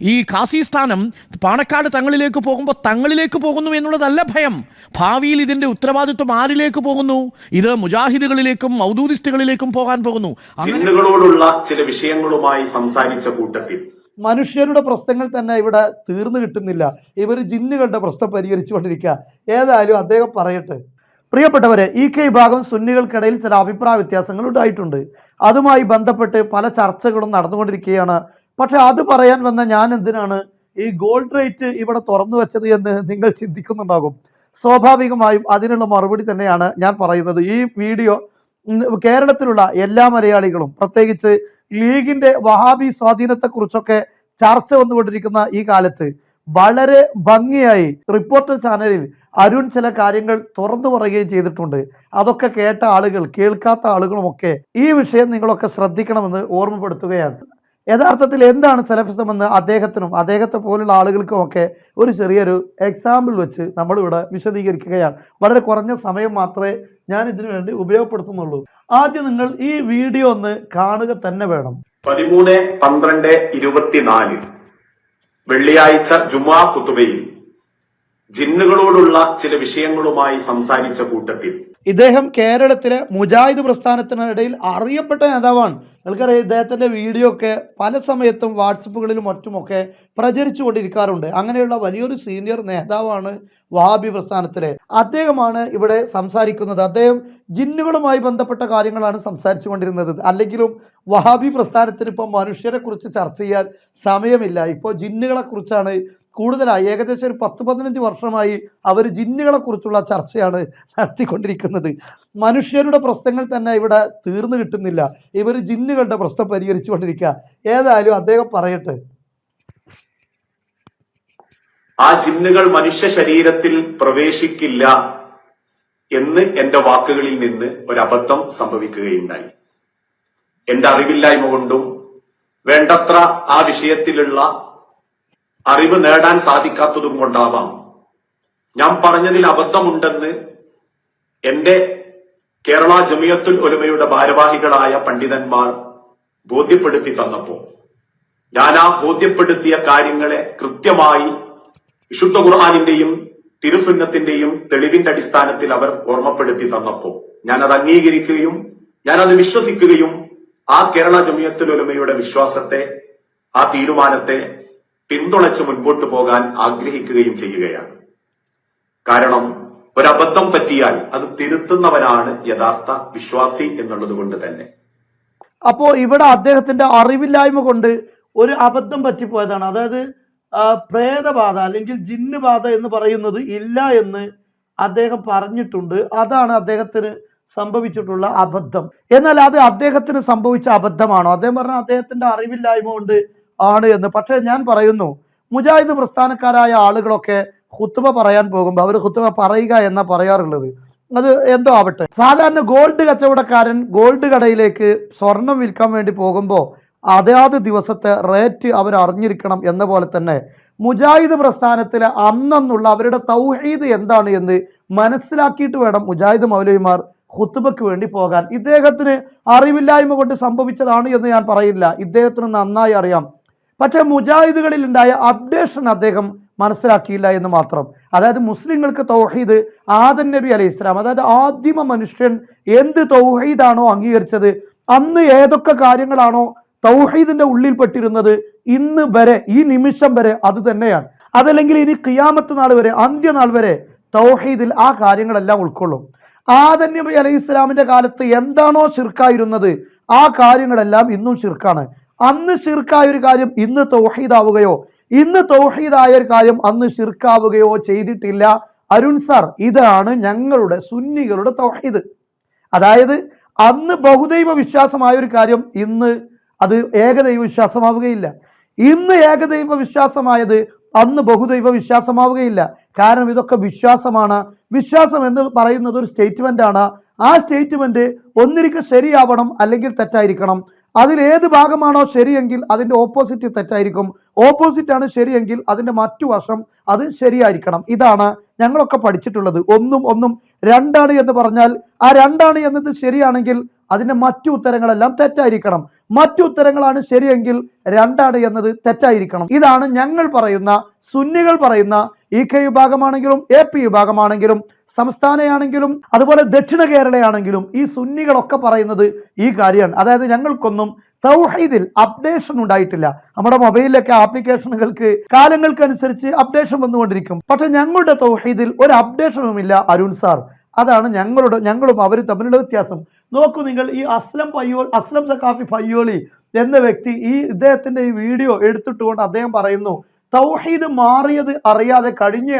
ഈ കാസിസ്ഥാനം പാണക്കാട് തങ്ങളിലേക്ക് പോകുമ്പോൾ തങ്ങളിലേക്ക് പോകുന്നു എന്നുള്ളതല്ല ഭയം. ഭാവിയിൽ ഇതിന്റെ ഉത്തരവാദിത്വം ആരിലേക്ക് പോകുന്നു? ഇത് മുജാഹിദുകളിലേക്കും മൗദൂദിസ്റ്റുകളിലേക്കും പോകാൻ പോകുന്നു. ജിന്നുകളോടുള്ള ചില വിഷയങ്ങളുമായി സംസാരിച്ച കൂട്ടത്തിൽ. മനുഷ്യരുടെ പ്രശ്നങ്ങൾ തന്നെ ഇവിടെ തീർന്നു കിട്ടുന്നില്ല. ഇവർ ജിന്നുകളുടെ പ്രശ്നം പരിഹരിച്ചുകൊണ്ടിരിക്കുക. ഏതായാലും അദ്ദേഹം പറയട്ടെ. പ്രിയപ്പെട്ടവരെ ഈ കെ വിഭാഗം സുന്നികൾക്കിടയിൽ ചില അഭിപ്രായ വ്യത്യാസങ്ങൾ ഉണ്ടായിട്ടുണ്ട്. അതുമായി ബന്ധപ്പെട്ട് പല ചർച്ചകളും നടന്നുകൊണ്ടിരിക്കുകയാണ് പക്ഷെ അത് പറയാൻ വന്ന ഞാൻ എന്തിനാണ് ഈ ഗോൾഡ് റേറ്റ് ഇവിടെ തുറന്നു വെച്ചത് എന്ന് നിങ്ങൾ ചിന്തിക്കുന്നുണ്ടാകും. സ്വാഭാവികമായും അതിനുള്ള മറുപടി തന്നെയാണ് ഞാൻ പറയുന്നത്. ഈ വീഡിയോ കേരളത്തിലുള്ള എല്ലാ മലയാളികളും പ്രത്യേകിച്ച് ലീഗിന്റെ വഹാബി സ്വാധീനത്തെക്കുറിച്ചൊക്കെ ചർച്ച വന്നുകൊണ്ടിരിക്കുന്ന ഈ കാലത്ത് വളരെ ഭംഗിയായി റിപ്പോർട്ടർ ചാനലിൽ അരുൺ ചില കാര്യങ്ങൾ തുറന്നു പറയുകയും ചെയ്തിട്ടുണ്ട്. അതൊക്കെ കേട്ട ആളുകൾ കേൾക്കാത്ത ആളുകളുമൊക്കെ ഈ വിഷയം നിങ്ങളൊക്കെ ശ്രദ്ധിക്കണമെന്ന് ഓർമ്മപ്പെടുത്തുകയാണ്. യഥാർത്ഥത്തിൽ എന്താണ് സെലഫിസം എന്ന് അദ്ദേഹത്തിനും അദ്ദേഹത്തെ പോലുള്ള ആളുകൾക്കുമൊക്കെ ഒരു ചെറിയൊരു എക്സാമ്പിൾ വെച്ച് നമ്മളിവിടെ വിശദീകരിക്കുകയാണ്. വളരെ കുറഞ്ഞ സമയം മാത്രമേ ഞാൻ ഇതിനു വേണ്ടി ഉപയോഗപ്പെടുത്തുന്നുള്ളൂ. ആദ്യം നിങ്ങൾ ഈ വീഡിയോ ഒന്ന് കാണുക തന്നെ വേണം. പതിമൂന്ന് പന്ത്രണ്ട് ഇരുപത്തിനാല്. വെള്ളിയാഴ്ച ജുമാ ഖുതുബയിൽ ജിന്നുകളോടുള്ള ചില വിഷയങ്ങളുമായി സംസാരിച്ച കൂട്ടത്തിൽ ഇദ്ദേഹം കേരളത്തിലെ മുജാഹിദ് പ്രസ്ഥാനത്തിനിടയിൽ അറിയപ്പെട്ട നേതാവാണ്. നിങ്ങൾക്കറിയാം ഇദ്ദേഹത്തിന്റെ വീഡിയോ ഒക്കെ പല സമയത്തും വാട്സപ്പുകളിലും മറ്റുമൊക്കെ പ്രചരിച്ചു കൊണ്ടിരിക്കാറുണ്ട്. അങ്ങനെയുള്ള വലിയൊരു സീനിയർ നേതാവാണ് വഹാബി പ്രസ്ഥാനത്തിലെ. അദ്ദേഹമാണ് ഇവിടെ സംസാരിക്കുന്നത്. അദ്ദേഹം ജിന്നുകളുമായി ബന്ധപ്പെട്ട കാര്യങ്ങളാണ് സംസാരിച്ചു കൊണ്ടിരുന്നത്. അല്ലെങ്കിലും വഹാബി പ്രസ്ഥാനത്തിന് ഇപ്പോൾ മനുഷ്യരെക്കുറിച്ച് ചർച്ച ചെയ്യാൻ സമയമില്ല. ഇപ്പോൾ ജിന്നുകളെ കുറിച്ചാണ് കൂടുതലായി ഏകദേശം ഒരു പത്ത് പതിനഞ്ച് വർഷമായി അവർ ജിന്നുകളെക്കുറിച്ചുള്ള ചർച്ചയാണ് നടത്തിക്കൊണ്ടിരിക്കുന്നത്. മനുഷ്യരുടെ പ്രശ്നങ്ങൾ തന്നെ ഇവിടെ തീർന്നു കിട്ടുന്നില്ല. ഇവർ ജിന്നുകളുടെ പ്രശ്നം പരിഹരിച്ചുകൊണ്ടിരിക്കുക. ഏതായാലും അദ്ദേഹം പറയട്ടെ. ആ ജിന്നുകൾ മനുഷ്യ ശരീരത്തിൽ പ്രവേശിക്കില്ല എന്ന് എന്റെ വാക്കുകളിൽ നിന്ന് ഒരബദ്ധം സംഭവിക്കുകയുണ്ടായി. എന്റെ അറിവില്ലായ്മ കൊണ്ടും വേണ്ടത്ര ആ വിഷയത്തിലുള്ള അറിവ് നേടാൻ സാധിക്കാത്തതും കൊണ്ടാവാം. ഞാൻ പറഞ്ഞതിൽ അബദ്ധമുണ്ടെന്ന് എന്റെ കേരള ജമിയത്തുൽ ഒലുമയുടെ ഭാരവാഹികളായ പണ്ഡിതന്മാർ ബോധ്യപ്പെടുത്തി തന്നപ്പോ ഞാൻ ആ ബോധ്യപ്പെടുത്തിയ കാര്യങ്ങളെ കൃത്യമായി വിശുദ്ധ ഖുർആാനിന്റെയും തിരുസുന്നത്തിന്റെയും തെളിവിന്റെ അടിസ്ഥാനത്തിൽ അവർ ഓർമ്മപ്പെടുത്തി തന്നപ്പോ ഞാൻ അത് അംഗീകരിക്കുകയും ഞാൻ അത് വിശ്വസിക്കുകയും ആ കേരള ജമിയത്തുൽ ഉലമയുടെ വിശ്വാസത്തെ ആ തീരുമാനത്തെ പിന്തുണച്ച് മുൻപോട്ട് പോകാൻ ആഗ്രഹിക്കുകയും ചെയ്യുകയാണ്. കാരണം ഒരബദ്ധം പറ്റിയാൽ അത് തിരുത്തുന്നവനാണ് യഥാർത്ഥ വിശ്വാസി എന്നുള്ളത് കൊണ്ട് തന്നെ. അപ്പോ ഇവിടെ അദ്ദേഹത്തിന്റെ അറിവില്ലായ്മ കൊണ്ട് ഒരു അബദ്ധം പറ്റിപ്പോയതാണ്. അതായത് പ്രേതബാധ അല്ലെങ്കിൽ ജിന്ന് ബാധ എന്ന് പറയുന്നത് ഇല്ല എന്ന് അദ്ദേഹം പറഞ്ഞിട്ടുണ്ട്. അതാണ് അദ്ദേഹത്തിന് സംഭവിച്ചിട്ടുള്ള അബദ്ധം. എന്നാൽ അത് അദ്ദേഹത്തിന് സംഭവിച്ച അബദ്ധമാണോ? അദ്ദേഹം പറഞ്ഞ അദ്ദേഹത്തിന്റെ അറിവില്ലായ്മ കൊണ്ട് ആണ് എന്ന്. പക്ഷേ ഞാൻ പറയുന്നു മുജാഹിദ് പ്രസ്ഥാനക്കാരായ ആളുകളൊക്കെ ഹുത്തുബ പറയാൻ പോകുമ്പോൾ അവർ ഹുത്തുബ പറയുക എന്നാ പറയാറുള്ളത്. അത് എന്തോ ആവട്ടെ. സാധാരണ ഗോൾഡ് കച്ചവടക്കാരൻ ഗോൾഡ് കടയിലേക്ക് സ്വർണം വിൽക്കാൻ വേണ്ടി പോകുമ്പോൾ അതാത് ദിവസത്തെ റേറ്റ് അവർ അറിഞ്ഞിരിക്കണം എന്ന പോലെ തന്നെ മുജാഹിദ് പ്രസ്ഥാനത്തിലെ അന്നെന്നുള്ള അവരുടെ തൗഹീദ് എന്താണ് എന്ന് മനസ്സിലാക്കിയിട്ട് വേണം മുജാഹിദ് മൗലവിമാർ ഹുത്തുബയ്ക്ക് വേണ്ടി പോകാൻ. ഇദ്ദേഹത്തിന് അറിവില്ലായ്മ കൊണ്ട് സംഭവിച്ചതാണ് എന്ന് ഞാൻ പറയില്ല. ഇദ്ദേഹത്തിന് നന്നായി അറിയാം. പക്ഷേ മുജാഹിദുകളിൽ ഉണ്ടായ അപ്ഡേഷൻ അദ്ദേഹം മനസ്സിലാക്കിയില്ല എന്ന് മാത്രം. അതായത് മുസ്ലിങ്ങൾക്ക് തൗഹീദ് ആദൻ നബി അലൈഹി ഇസ്ലാം അതായത് ആദിമ മനുഷ്യൻ എന്ത് തൗഹീദാണോ അംഗീകരിച്ചത് അന്ന് ഏതൊക്കെ കാര്യങ്ങളാണോ തൗഹീദിന്റെ ഉള്ളിൽപ്പെട്ടിരുന്നത് ഇന്ന് വരെ ഈ നിമിഷം വരെ അത് തന്നെയാണ്. അതല്ലെങ്കിൽ ഇനി കിയാമത്ത് നാൾ വരെ അന്ത്യനാൾ വരെ തൗഹീദിൽ ആ കാര്യങ്ങളെല്ലാം ഉൾക്കൊള്ളും. ആദൻ നബി അലൈഹി ഇസ്ലാമിന്റെ കാലത്ത് എന്താണോ ഷിർക്കായിരുന്നത് ആ കാര്യങ്ങളെല്ലാം ഇന്നും ഷിർക്കാണ് അന്ന് ഷിർക്കായ ഒരു കാര്യം ഇന്ന് തൗഹീദാവുകയോ ഇന്ന് തൗഹീദായ ഒരു കാര്യം അന്ന് ഷിർക്കാവുകയോ ചെയ്തിട്ടില്ല. അരുൺ സാർ ഇതാണ് ഞങ്ങളുടെ സുന്നികളുടെ തൗഹീദ്. അതായത് അന്ന് ബഹുദൈവ വിശ്വാസമായ ഒരു കാര്യം ഇന്ന് അത് ഏകദൈവ വിശ്വാസമാവുകയില്ല. ഇന്ന് ഏകദൈവ വിശ്വാസമായത് അന്ന് ബഹുദൈവ വിശ്വാസമാവുകയില്ല. കാരണം ഇതൊക്കെ വിശ്വാസമാണ്. വിശ്വാസം എന്ന് പറയുന്നത് ഒരു സ്റ്റേറ്റ്മെന്റ് ആണ്. ആ സ്റ്റേറ്റ്മെന്റ് ഒന്നിരിക്കും ശരിയാവണം അല്ലെങ്കിൽ തെറ്റായിരിക്കണം. അതിൽ ഏത് ഭാഗമാണോ ശരിയെങ്കിൽ അതിന്റെ ഓപ്പോസിറ്റ് തെറ്റായിരിക്കും. ഓപ്പോസിറ്റ് ആണ് ശരിയെങ്കിൽ അതിന്റെ മറ്റു വശം അത് ശരിയായിരിക്കണം. ഇതാണ് ഞങ്ങളൊക്കെ പഠിച്ചിട്ടുള്ളത്. ഒന്നും ഒന്നും രണ്ടാണ് എന്ന് പറഞ്ഞാൽ ആ രണ്ടാണ് എന്നത് ശരിയാണെങ്കിൽ അതിന്റെ മറ്റു ഉത്തരങ്ങളെല്ലാം തെറ്റായിരിക്കണം. മറ്റു ഉത്തരങ്ങളാണ് ശരിയെങ്കിൽ രണ്ടാണ് എന്നത് തെറ്റായിരിക്കണം. ഇതാണ് ഞങ്ങൾ പറയുന്ന സുന്നികൾ പറയുന്ന ഇ കെ വിഭാഗമാണെങ്കിലും എ പി വിഭാഗമാണെങ്കിലും സംസ്ഥാനയാണെങ്കിലും അതുപോലെ ദക്ഷിണ കേരളയാണെങ്കിലും ഈ സുന്നികളൊക്കെ പറയുന്നത് ഈ കാര്യമാണ്. അതായത് ഞങ്ങൾക്കൊന്നും തൗഹീദിൽ അപ്ഡേഷൻ ഉണ്ടായിട്ടില്ല. നമ്മുടെ മൊബൈലിലൊക്കെ ആപ്ലിക്കേഷനുകൾക്ക് കാലങ്ങൾക്കനുസരിച്ച് അപ്ഡേഷൻ വന്നുകൊണ്ടിരിക്കും. പക്ഷെ ഞങ്ങളുടെ തൗഹീദിൽ ഒരു അപ്ഡേഷനുമില്ല അരുൺ സാർ. അതാണ് ഞങ്ങളുടെ ഞങ്ങളും അവരും തമ്മിലുള്ള വ്യത്യാസം. നോക്കൂ നിങ്ങൾ ഈ അസ്ലം പയ്യോ അസ്ലം സക്കാഫി പയ്യോളി എന്ന വ്യക്തി ഈ ഇദ്ദേഹത്തിന്റെ ഈ വീഡിയോ എടുത്തിട്ടുകൊണ്ട് അദ്ദേഹം പറയുന്നു തൗഹീദ് മാറിയത് അറിയാതെ കഴിഞ്ഞ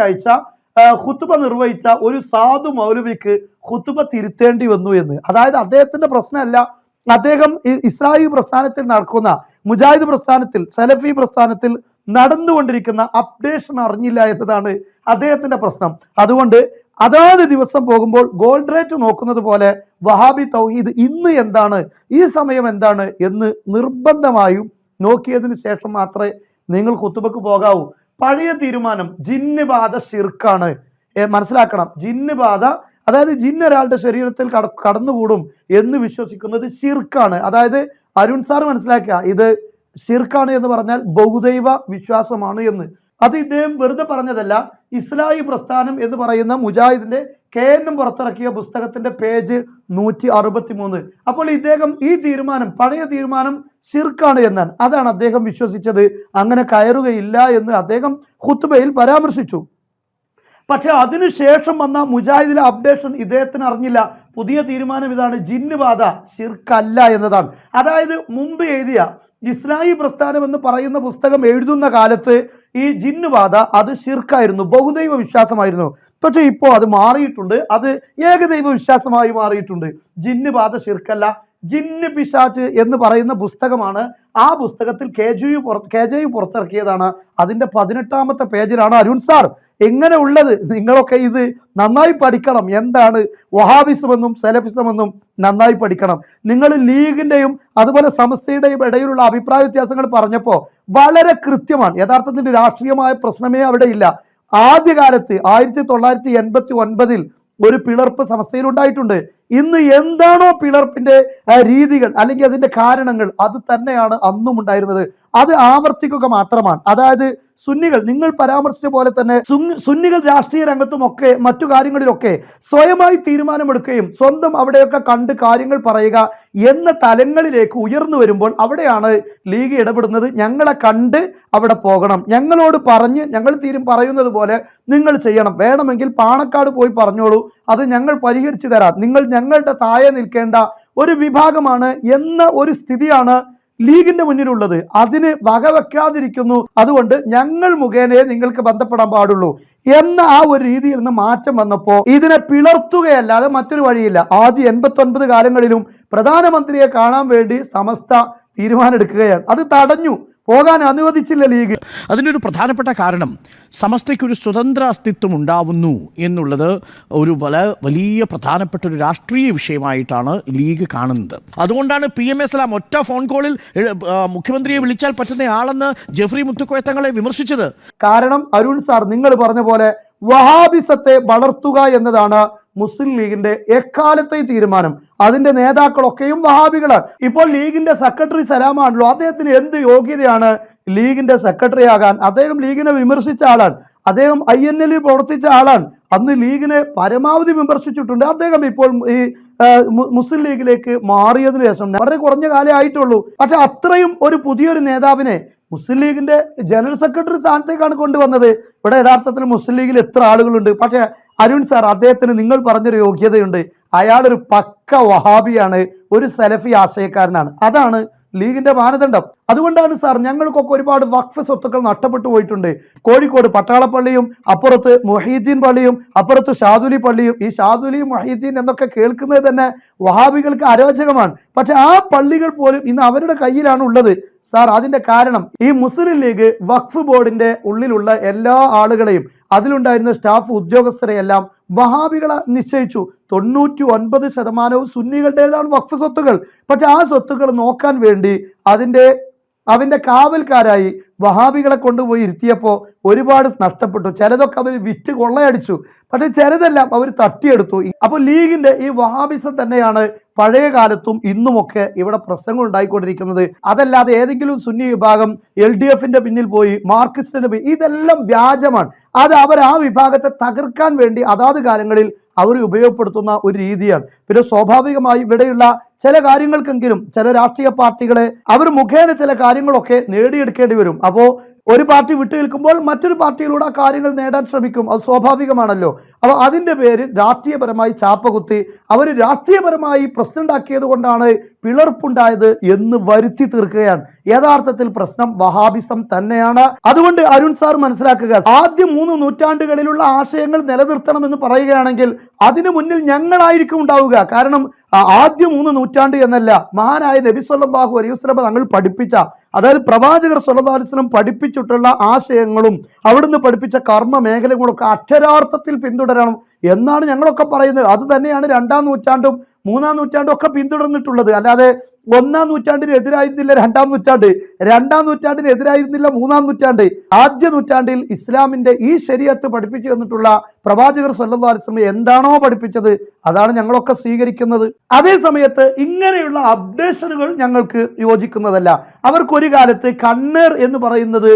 ഖുത്ബ നിർവഹിച്ച ഒരു സാധു മൗലവിക്ക് ഖുത്ബ തിരുത്തേണ്ടി വന്നു എന്ന്. അതായത് അദ്ദേഹത്തിന്റെ പ്രശ്നമല്ല അദ്ദേഹം ഈ ഇസ്രായേൽ പ്രസ്ഥാനത്തിൽ നടക്കുന്ന മുജാഹിദ് പ്രസ്ഥാനത്തിൽ സലഫി പ്രസ്ഥാനത്തിൽ നടന്നുകൊണ്ടിരിക്കുന്ന അപ്ഡേഷൻ അറിഞ്ഞില്ല എന്നതാണ് അദ്ദേഹത്തിന്റെ പ്രശ്നം. അതുകൊണ്ട് അതാത് ദിവസം പോകുമ്പോൾ ഗോൾഡ് റേറ്റ് നോക്കുന്നത് പോലെ വഹാബി തൗഹീദ് ഇന്ന് എന്താണ് ഈ സമയം എന്താണ് എന്ന് നിർബന്ധമായും നോക്കിയതിന് ശേഷം മാത്രമേ നിങ്ങൾ കുത്തുബക്ക് പോകാവൂ. പഴയ തീരുമാനം ജിന്ന് ബാധ ഷിർക്കാണ് മനസ്സിലാക്കണം. ജിന്ന് ബാധ അതായത് ജിന്ന് ഒരാളുടെ ശരീരത്തിൽ കട കടന്നുകൂടും എന്ന് വിശ്വസിക്കുന്നത് ഷിർക്കാണ് അതായത് അരുൺ സാർ മനസ്സിലാക്കുക ഇത് ഷിർക്കാണ് എന്ന് പറഞ്ഞാൽ ബഹുദൈവ വിശ്വാസമാണ് എന്ന്. അത് ഇദ്ദേഹം വെറുതെ പറഞ്ഞതല്ല ഇസ്ലാഹി പ്രസ്ഥാനം എന്ന് പറയുന്ന മുജാഹിദിന്റെ കെ പുറത്തിറക്കിയ പുസ്തകത്തിന്റെ പേജ് നൂറ്റി അറുപത്തി മൂന്ന് അപ്പോൾ ഇദ്ദേഹം ഈ തീരുമാനം പഴയ തീരുമാനം ഷിർക്കാണ് എന്നാണ്. അതാണ് അദ്ദേഹം വിശ്വസിച്ചത്. അങ്ങനെ കയറുകയില്ല എന്ന് അദ്ദേഹം ഖുത്ബയിൽ പരാമർശിച്ചു. പക്ഷെ അതിനുശേഷം വന്ന മുജാഹിദിലെ അപ്ഡേഷൻ ഇദ്ദേഹത്തിന് അറിഞ്ഞില്ല. പുതിയ തീരുമാനം ഇതാണ് ജിന്ന് ബാധ ഷിർക്കല്ല എന്നതാണ്. അതായത് മുമ്പ് എഴുതിയ ഇസ്ലാഹി പ്രസ്ഥാനം എന്ന് പറയുന്ന പുസ്തകം എഴുതുന്ന കാലത്ത് ഈ ജിന്ന് ബാധ അത് ശിർക്കായിരുന്നു. ബഹുദൈവ വിശ്വാസമായിരുന്നു. പക്ഷെ ഇപ്പോൾ അത് മാറിയിട്ടുണ്ട്. അത് ഏകദൈവ വിശ്വാസമായി മാറിയിട്ടുണ്ട്. ജിന്ന് ശിർക്കല്ല. ജിന്ന് പിശാച്ച് എന്ന് പറയുന്ന പുസ്തകമാണ് ആ പുസ്തകത്തിൽ കെ ജു പുറ കെ ജെ യു പുറത്തിറക്കിയതാണ്. അതിന്റെ പതിനെട്ടാമത്തെ പേജിലാണ് അരുൺ സാർ എങ്ങനെ ഉള്ളത്? നിങ്ങളൊക്കെ ഇത് നന്നായി പഠിക്കണം. എന്താണ്? വഹാബിസമെന്നും സെലഫിസമെന്നും നന്നായി പഠിക്കണം. നിങ്ങൾ ലീഗിന്റെയും അതുപോലെ സമസ്തയുടെയും ഇടയിലുള്ള അഭിപ്രായ വ്യത്യാസങ്ങൾ പറഞ്ഞപ്പോൾ വളരെ കൃത്യമാണ്. യഥാർത്ഥത്തിൽ രാഷ്ട്രീയമായ പ്രശ്നമേ അവിടെ ഇല്ല. ആദ്യകാലത്ത് ആയിരത്തി തൊള്ളായിരത്തി എൺപത്തി ഒൻപതിൽ ഒരു പിളർപ്പ് സംസ്ഥയിലുണ്ടായിട്ടുണ്ട് ഇന്ന് എന്താണോ പിളർപ്പിന്റെ രീതികൾ അല്ലെങ്കിൽ അതിന്റെ കാരണങ്ങൾ അത് തന്നെയാണ് അന്നും ഉണ്ടായിരുന്നത് അത് ആവർത്തിക്കുക മാത്രമാണ്. അതായത് സുന്നികൾ നിങ്ങൾ പരാമർശിച്ച പോലെ തന്നെ സുന്നികൾ രാഷ്ട്രീയ രംഗത്തുമൊക്കെ മറ്റു കാര്യങ്ങളിലൊക്കെ സ്വയമായി തീരുമാനമെടുക്കുകയും സ്വന്തം അവിടെയൊക്കെ കണ്ട് കാര്യങ്ങൾ പറയുക എന്ന തലങ്ങളിലേക്ക് ഉയർന്നു വരുമ്പോൾ അവിടെയാണ് ലീഗ് ഇടപെടുന്നത്. ഞങ്ങളെ കണ്ട് അവിടെ പോകണം. ഞങ്ങളോട് പറഞ്ഞ് ഞങ്ങൾ തീരും പറയുന്നത് പോലെ നിങ്ങൾ ചെയ്യണം. വേണമെങ്കിൽ പാണക്കാട് പോയി പറഞ്ഞോളൂ. അത് ഞങ്ങൾ പരിഹരിച്ചു തരാം. നിങ്ങൾ ഞങ്ങളുടെ താഴെ നിൽക്കേണ്ട ഒരു വിഭാഗമാണ് എന്ന ഒരു സ്ഥിതിയാണ് ലീഗിന്റെ മുന്നിലുള്ളത്. അതിന് വകവെക്കാതിരിക്കുന്നു. അതുകൊണ്ട് ഞങ്ങൾ മുഖേനയെ നിങ്ങൾക്ക് ബന്ധപ്പെടാൻ പാടുള്ളൂ. എന്ന ആ ഒരു രീതിയിൽ നിന്ന് മാറ്റം വന്നപ്പോൾ ഇതിനെ പിളർത്തുകയല്ലാതെ മറ്റൊരു വഴിയില്ല. ആദ്യ എൺപത്തി ഒൻപത് കാലങ്ങളിലും പ്രധാനമന്ത്രിയെ കാണാൻ വേണ്ടി സമസ്ത തീരുമാനമെടുക്കുകയാണ്. അത് തടഞ്ഞു. പോകാൻ അനുവദിച്ചില്ല ലീഗ്. അതിന്റെ ഒരു പ്രധാനപ്പെട്ട കാരണം സമസ്തയ്ക്ക് ഒരു സ്വതന്ത്ര അസ്തിത്വം ഉണ്ടാവുന്നു എന്നുള്ളത് ഒരു വല വലിയ പ്രധാനപ്പെട്ട ഒരു രാഷ്ട്രീയ വിഷയമായിട്ടാണ് ലീഗ് കാണുന്നത്. അതുകൊണ്ടാണ് പി എം എസ് ഒറ്റ ഫോൺ കോളിൽ മുഖ്യമന്ത്രിയെ വിളിച്ചാൽ പറ്റുന്ന ആളെന്ന് ജെഫ്രി മുത്തുക്കോയത്തങ്ങളെ വിമർശിച്ചത്. കാരണം അരുൺ സാർ നിങ്ങൾ പറഞ്ഞ പോലെ വഹാബിസത്തെ വളർത്തുക എന്നതാണ് മുസ്ലിം ലീഗിന്റെ എക്കാലത്തെയും തീരുമാനം. അതിന്റെ നേതാക്കളൊക്കെയും വഹാബികളാണ് ഇപ്പോൾ ലീഗിന്റെ സെക്രട്ടറി സലാമാണല്ലോ. അദ്ദേഹത്തിന് എന്ത് യോഗ്യതയാണ് ലീഗിന്റെ സെക്രട്ടറി ആകാൻ? അദ്ദേഹം ലീഗിനെ വിമർശിച്ച ആളാണ്. അദ്ദേഹം ഐ എൻ എല്ലിൽ പ്രവർത്തിച്ച ആളാണ്. അന്ന് ലീഗിനെ പരമാവധി വിമർശിച്ചിട്ടുണ്ട്. അദ്ദേഹം ഇപ്പോൾ ഈ മുസ്ലിം ലീഗിലേക്ക് മാറിയതിനു ശേഷം വളരെ കുറഞ്ഞ കാലേ ആയിട്ടുള്ളൂ. പക്ഷെ അത്രയും ഒരു പുതിയൊരു നേതാവിനെ മുസ്ലിം ലീഗിന്റെ ജനറൽ സെക്രട്ടറി സ്ഥാനത്തേക്കാണ് കൊണ്ടുവന്നത്. ഇവിടെ യഥാർത്ഥത്തിൽ മുസ്ലിം ലീഗിൽ എത്ര ആളുകളുണ്ട്. പക്ഷെ അരുൺ സാർ അദ്ദേഹത്തിന് നിങ്ങൾ പറഞ്ഞൊരു യോഗ്യതയുണ്ട്. അയാളൊരു പക്ക വഹാബിയാണ് ഒരു സലഫി ആശയക്കാരനാണ്. അതാണ് ലീഗിന്റെ മാനദണ്ഡം. അതുകൊണ്ടാണ് സാർ ഞങ്ങൾക്കൊക്കെ ഒരുപാട് വഖഫ് സ്വത്തുക്കൾ നഷ്ടപ്പെട്ടു പോയിട്ടുണ്ട്. കോഴിക്കോട് പട്ടാളപ്പള്ളിയും അപ്പുറത്ത് മൊഹീദ്ദീൻ പള്ളിയും അപ്പുറത്ത് ഷാദുലി പള്ളിയും. ഈ ഷാദുലി മൊഹീദ്ദീൻ എന്നൊക്കെ കേൾക്കുന്നത് തന്നെ വഹാബികൾക്ക് അരോചകമാണ്. പക്ഷെ ആ പള്ളികൾ പോലും ഇന്ന് അവരുടെ കയ്യിലാണ് ഉള്ളത്. സാർ അതിന്റെ കാരണം ഈ മുസ്ലിം ലീഗ് വഖഫ് ബോർഡിന്റെ ഉള്ളിലുള്ള എല്ലാ ആളുകളെയും അതിലുണ്ടായിരുന്ന സ്റ്റാഫ് ഉദ്യോഗസ്ഥരെയെല്ലാം വഹാബികളെ നിശ്ചയിച്ചു. തൊണ്ണൂറ്റി ഒൻപത് ശതമാനവും സുന്നികളുടേതാണ് വഖഫ് സ്വത്തുകൾ പക്ഷെ ആ സ്വത്തുക്കൾ നോക്കാൻ വേണ്ടി അതിന്റെ അവന്റെ കാവൽക്കാരായി വഹാബികളെ കൊണ്ടുപോയി ഇരുത്തിയപ്പോൾ ഒരുപാട് നഷ്ടപ്പെട്ടു. ചിലതൊക്കെ അവർ വിറ്റ് കൊള്ളയടിച്ചു. പക്ഷെ ചിലതെല്ലാം അവർ തട്ടിയെടുത്തു. അപ്പോൾ ലീഗിന്റെ ഈ വഹാബിസം തന്നെയാണ് പഴയ കാലത്തും ഇന്നുമൊക്കെ ഇവിടെ പ്രശ്നങ്ങൾ ഉണ്ടായിക്കൊണ്ടിരിക്കുന്നത്. അതല്ലാതെ ഏതെങ്കിലും സുന്നി വിഭാഗം എൽ ഡി എഫിന്റെ പിന്നിൽ പോയി മാർക്സിസ്റ്റിന്റെ പിന്നിൽ ഇതെല്ലാം വ്യാജമാണ്. അത് അവർ ആ വിഭാഗത്തെ തകർക്കാൻ വേണ്ടി അതാത് കാലങ്ങളിൽ അവർ ഉപയോഗപ്പെടുത്തുന്ന ഒരു രീതിയാണ്. പിന്നെ സ്വാഭാവികമായി ഇവിടെയുള്ള ചില കാര്യങ്ങൾക്കെങ്കിലും ചില രാഷ്ട്രീയ പാർട്ടികളെ അവർ മുഖേന ചില കാര്യങ്ങളൊക്കെ നേടിയെടുക്കേണ്ടി വരും. അപ്പോൾ ഒരു പാർട്ടി വിട്ടു നിൽക്കുമ്പോൾ മറ്റൊരു പാർട്ടിയിലൂടെ ആ കാര്യങ്ങൾ നേടാൻ ശ്രമിക്കും. അത് സ്വാഭാവികമാണല്ലോ. അപ്പോൾ അതിന്റെ പേര് രാഷ്ട്രീയപരമായി ചാപ്പകുത്തി അവർ രാഷ്ട്രീയപരമായി പ്രശ്നം ഉണ്ടാക്കിയത് കൊണ്ടാണ് പിളർപ്പുണ്ടായത് എന്ന് വരുത്തി തീർക്കുകയാണ്. യഥാർത്ഥത്തിൽ പ്രശ്നം വഹാബിസം തന്നെയാണ്. അതുകൊണ്ട് അരുൺ സാർ മനസ്സിലാക്കുക ആദ്യ മൂന്ന് നൂറ്റാണ്ടുകളിലുള്ള ആശയങ്ങൾ നിലനിർത്തണമെന്ന് പറയുകയാണെങ്കിൽ അതിനു മുന്നിൽ ഞങ്ങളായിരിക്കും ഉണ്ടാവുക. കാരണം ആദ്യ മൂന്ന് നൂറ്റാണ്ട് എന്നല്ല മഹാനായ നബി സല്ലല്ലാഹു അലൈഹി വസല്ലം തങ്ങൾ പഠിപ്പിച്ച അതായത് പ്രവാചകർ സ്വലതാലിസ്ലം പഠിപ്പിച്ചിട്ടുള്ള ആശയങ്ങളും അവിടുന്ന് പഠിപ്പിച്ച കർമ്മ മേഖലകളൊക്കെ അക്ഷരാർത്ഥത്തിൽ പിന്തുടരണം എന്നാണ് ഞങ്ങളൊക്കെ പറയുന്നത്. അത് തന്നെയാണ് രണ്ടാം നൂറ്റാണ്ടും മൂന്നാം നൂറ്റാണ്ടും ഒക്കെ പിന്തുടർന്നിട്ടുള്ളത്. അല്ലാതെ ഒന്നാം നൂറ്റാണ്ടിന് എതിരായിരുന്നില്ല രണ്ടാം നൂറ്റാണ്ട്. രണ്ടാം നൂറ്റാണ്ടിന് എതിരായിരുന്നില്ല മൂന്നാം നൂറ്റാണ്ട്. ആദ്യ നൂറ്റാണ്ടിൽ ഇസ്ലാമിന്റെ ഈ ശരീരത്ത് പഠിപ്പിച്ചു തന്നിട്ടുള്ള പ്രവാചകർ സല്ലല്ലാഹു അലൈഹി എന്താണോ പഠിപ്പിച്ചത് അതാണ് ഞങ്ങളൊക്കെ സ്വീകരിക്കുന്നത്. അതേ സമയത്ത് ഇങ്ങനെയുള്ള അപ്ഡേഷനുകൾ ഞങ്ങൾക്ക് യോജിക്കുന്നതല്ല. അവർക്കൊരു കാലത്ത് കണ്ണേർ എന്ന് പറയുന്നത്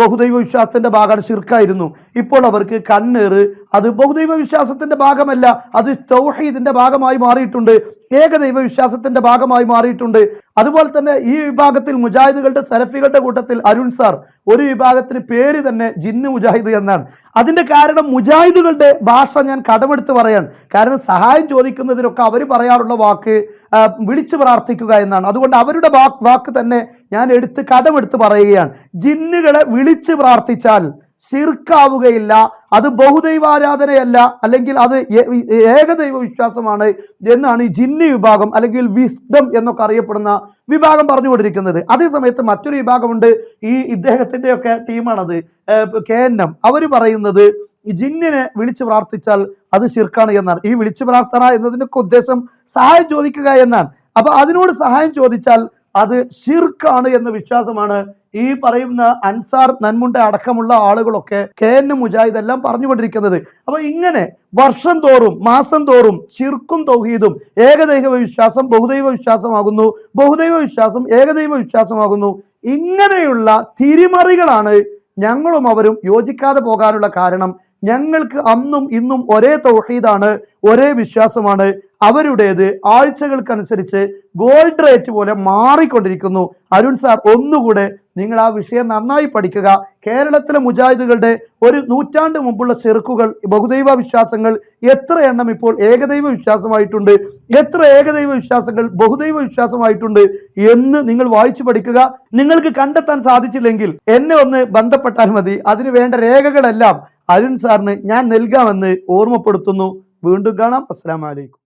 ബഹുദൈവ വിശ്വാസത്തിന്റെ ഭാഗമാണ് ശിർക്കായിരുന്നു. ഇപ്പോൾ അവർക്ക് കണ്ണേർ അത് ബഹുദൈവ വിശ്വാസത്തിന്റെ ഭാഗമല്ല അത് തൗഹീദിന്റെ ഭാഗമായി മാറിയിട്ടുണ്ട് ഏകദൈവ വിശ്വാസത്തിന്റെ ഭാഗമായി മാറിയിട്ടുണ്ട്. അതുപോലെ തന്നെ ഈ വിഭാഗത്തിൽ മുജാഹിദുകളുടെ സലഫികളുടെ കൂട്ടത്തിൽ അരുൺ സാർ ഒരു വിഭാഗത്തിന് പേര് തന്നെ ജിന്ന് മുജാഹിദ് എന്നാണ്. അതിന്റെ കാരണം മുജാഹിദുകളുടെ ഭാഷ ഞാൻ കടമെടുത്ത് പറയാൻ കാരണം സഹായം ചോദിക്കുന്നതിനൊക്കെ അവർ പറയാറുള്ള വാക്ക് വിളിച്ചു പ്രാർത്ഥിക്കുക എന്നാണ്. അതുകൊണ്ട് അവരുടെ വാക്ക് തന്നെ ഞാൻ എടുത്ത് കടമെടുത്ത് പറയുകയാണ്. ജിന്നുകളെ വിളിച്ച് പ്രാർത്ഥിച്ചാൽ ശിർക്കാവുകയില്ല. അത് ബഹുദൈവാരാധനയല്ല. അല്ലെങ്കിൽ അത് ഏകദൈവ വിശ്വാസമാണ് എന്നാണ് ഈ ജിന്നി വിഭാഗം അല്ലെങ്കിൽ വിസ്ഡം എന്നൊക്കെ അറിയപ്പെടുന്ന വിഭാഗം പറഞ്ഞുകൊണ്ടിരിക്കുന്നത്. അതേ സമയത്ത് മറ്റൊരു വിഭാഗമുണ്ട്. ഈ ഇദ്ദേഹത്തിന്റെയൊക്കെ ടീമാണത്. K N M. അവർ പറയുന്നത് ജിന്നിനെ വിളിച്ചു പ്രാർത്ഥിച്ചാൽ അത് ശിർക്കാണ് എന്നാണ്. ഈ വിളിച്ചു പ്രാർത്ഥന എന്നതിനൊക്കെ ഉദ്ദേശം സഹായം ചോദിക്കുക എന്നാണ്. അപ്പൊ അതിനോട് സഹായം ചോദിച്ചാൽ അത് ഷിർക്കാണ് എന്ന വിശ്വാസമാണ് ഈ പറയുന്ന അൻസാർ നന്മുണ്ട അടക്കമുള്ള ആളുകളൊക്കെ കെ എൻ മുജാഹിദ് എല്ലാം പറഞ്ഞുകൊണ്ടിരിക്കുന്നത്. അപ്പൊ ഇങ്ങനെ വർഷം തോറും മാസം തോറും ചിർക്കും തൗഹീദും ഏകദൈവ വിശ്വാസം ബഹുദൈവ വിശ്വാസമാകുന്നു ബഹുദൈവ വിശ്വാസം ഏകദൈവ വിശ്വാസമാകുന്നു. ഇങ്ങനെയുള്ള തിരിമറികളാണ് ഞങ്ങളും അവരും യോജിക്കാതെ പോകാനുള്ള കാരണം. ഞങ്ങൾക്ക് അന്നും ഇന്നും ഒരേ തൗഹീദാണ് ഒരേ വിശ്വാസമാണ്. അവരുടേത് ആഴ്ചകൾക്കനുസരിച്ച് ഗോൾഡ് റേറ്റ് പോലെ മാറിക്കൊണ്ടിരിക്കുന്നു. അരുൺ സാർ ഒന്നുകൂടെ നിങ്ങൾ ആ വിഷയം നന്നായി പഠിക്കുക. കേരളത്തിലെ മുജാഹിദുകളുടെ ഒരു നൂറ്റാണ്ട് മുമ്പുള്ള ചെറുക്കുകൾ ബഹുദൈവ വിശ്വാസങ്ങൾ എത്ര എണ്ണം ഇപ്പോൾ ഏകദൈവ വിശ്വാസമായിട്ടുണ്ട് എത്ര ഏകദൈവ വിശ്വാസങ്ങൾ ബഹുദൈവ വിശ്വാസമായിട്ടുണ്ട് എന്ന് നിങ്ങൾ വായിച്ചു പഠിക്കുക. നിങ്ങൾക്ക് കണ്ടെത്താൻ സാധിച്ചില്ലെങ്കിൽ എന്നെ ഒന്ന് ബന്ധപ്പെട്ടാൽ മതി. അതിന് വേണ്ട രേഖകളെല്ലാം അരുൺ സാറിന് ഞാൻ നൽകാമെന്ന് ഓർമ്മപ്പെടുത്തുന്നു. വീണ്ടും കാണാം. അസ്സലാമലൈക്കും